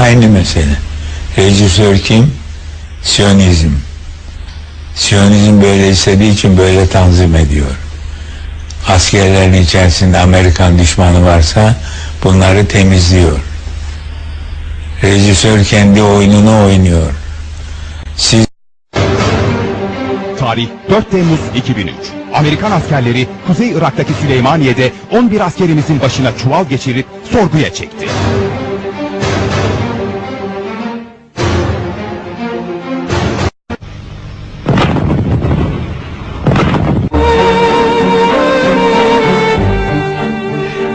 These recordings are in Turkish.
Aynı mesele. Rejisör kim? Siyonizm. Siyonizm böyle istediği için böyle tanzim ediyor. Askerlerin içerisinde Amerikan düşmanı varsa bunları temizliyor. Rejisör kendi oyununu oynuyor. Siz Tarih 4 Temmuz 2003. Amerikan askerleri Kuzey Irak'taki Süleymaniye'de 11 askerimizin başına çuval geçirip sorguya çekti.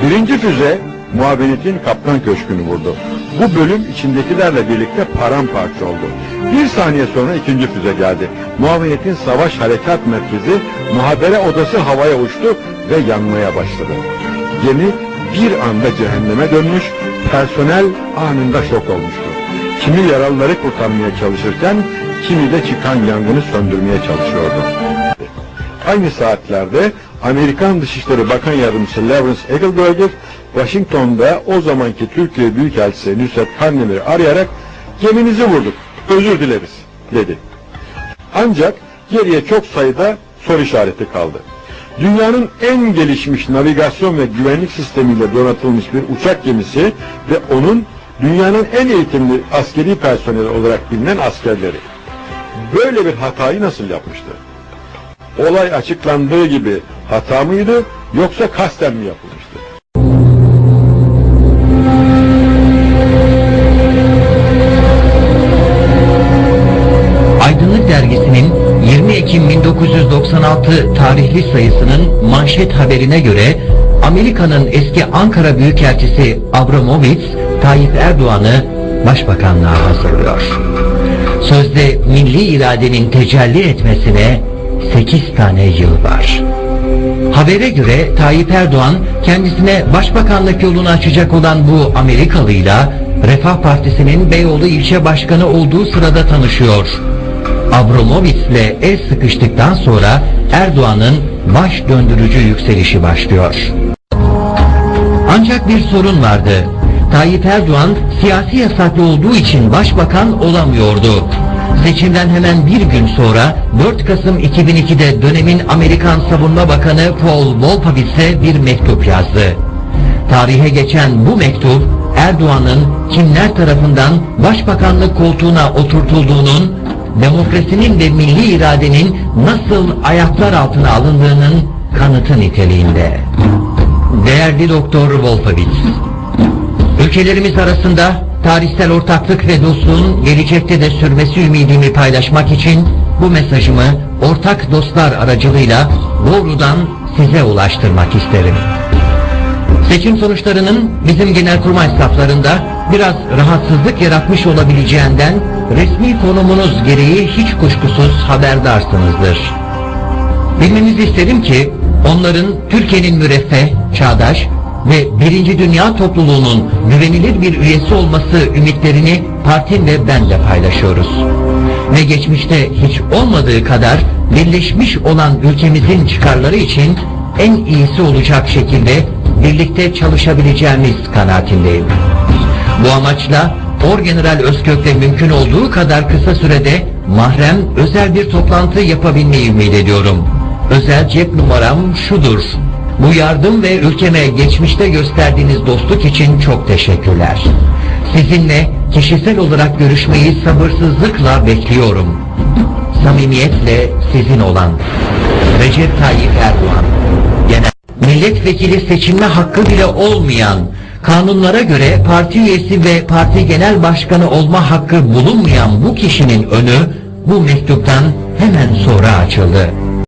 Birinci füze muavinitin kaptan köşkünü vurdu. Bu bölüm içindekilerle birlikte paramparça oldu. Bir saniye sonra ikinci füze geldi. Muavinitin savaş harekat merkezi muhabere odası havaya uçtu ve yanmaya başladı. Gemi bir anda cehenneme dönmüş, personel anında şok olmuştu. Kimi yaralıları kurtarmaya çalışırken, kimi de çıkan yangını söndürmeye çalışıyordu. Aynı saatlerde Amerikan Dışişleri Bakan Yardımcısı Lawrence Eagleburger, Washington'da o zamanki Türkiye Büyükelçisi Nusret Karnemir'i arayarak geminizi vurduk, özür dileriz dedi. Ancak geriye çok sayıda soru işareti kaldı. Dünyanın en gelişmiş navigasyon ve güvenlik sistemiyle donatılmış bir uçak gemisi ve onun dünyanın en eğitimli askeri personeli olarak bilinen askerleri. Böyle bir hatayı nasıl yapmıştı? olay açıklandığı gibi hata mıydı yoksa kasten mi yapılmıştı? Aydınlık Dergisi'nin 20 Ekim 1996 tarihli sayısının manşet haberine göre Amerika'nın eski Ankara Büyükelçisi Abramovich Tayyip Erdoğan'ı başbakanlığa hazırlıyor. Sözde milli iradenin tecelli etmesine 8 tane yıl var. Habere göre Tayyip Erdoğan kendisine başbakanlık yolunu açacak olan bu Amerikalıyla Refah Partisi'nin Beyoğlu ilçe başkanı olduğu sırada tanışıyor. Abramovich'le el sıkıştıktan sonra Erdoğan'ın baş döndürücü yükselişi başlıyor. Ancak bir sorun vardı. Tayyip Erdoğan siyasi yasaklı olduğu için başbakan olamıyordu. Seçimden hemen bir gün sonra 4 Kasım 2002'de dönemin Amerikan Savunma Bakanı Paul Wolfowitz'e bir mektup yazdı. Tarihe geçen bu mektup Erdoğan'ın kimler tarafından başbakanlık koltuğuna oturtulduğunun, demokrasinin ve milli iradenin nasıl ayaklar altına alındığının kanıtı niteliğinde. Değerli Doktor Wolfowitz, Ülkelerimiz arasında tarihsel ortaklık ve dostluğun gelecekte de sürmesi ümidimi paylaşmak için bu mesajımı ortak dostlar aracılığıyla doğrudan size ulaştırmak isterim. Seçim sonuçlarının bizim genelkurmay saflarında biraz rahatsızlık yaratmış olabileceğinden resmi konumunuz gereği hiç kuşkusuz haberdarsınızdır. Bilmenizi isterim ki onların Türkiye'nin müreffeh, çağdaş ve Birinci Dünya topluluğunun güvenilir bir üyesi olması ümitlerini partim ve ben de paylaşıyoruz. Ve geçmişte hiç olmadığı kadar birleşmiş olan ülkemizin çıkarları için en iyisi olacak şekilde birlikte çalışabileceğimiz kanaatindeyim. Bu amaçla Orgeneral Özkök'le mümkün olduğu kadar kısa sürede mahrem özel bir toplantı yapabilmeyi ümit ediyorum. Özel cep numaram şudur. Bu yardım ve ülkeme geçmişte gösterdiğiniz dostluk için çok teşekkürler. Sizinle kişisel olarak görüşmeyi sabırsızlıkla bekliyorum. Samimiyetle sizin olan Recep Tayyip Erdoğan. Genel milletvekili seçilme hakkı bile olmayan, kanunlara göre parti üyesi ve parti genel başkanı olma hakkı bulunmayan bu kişinin önü bu mektuptan hemen sonra açıldı.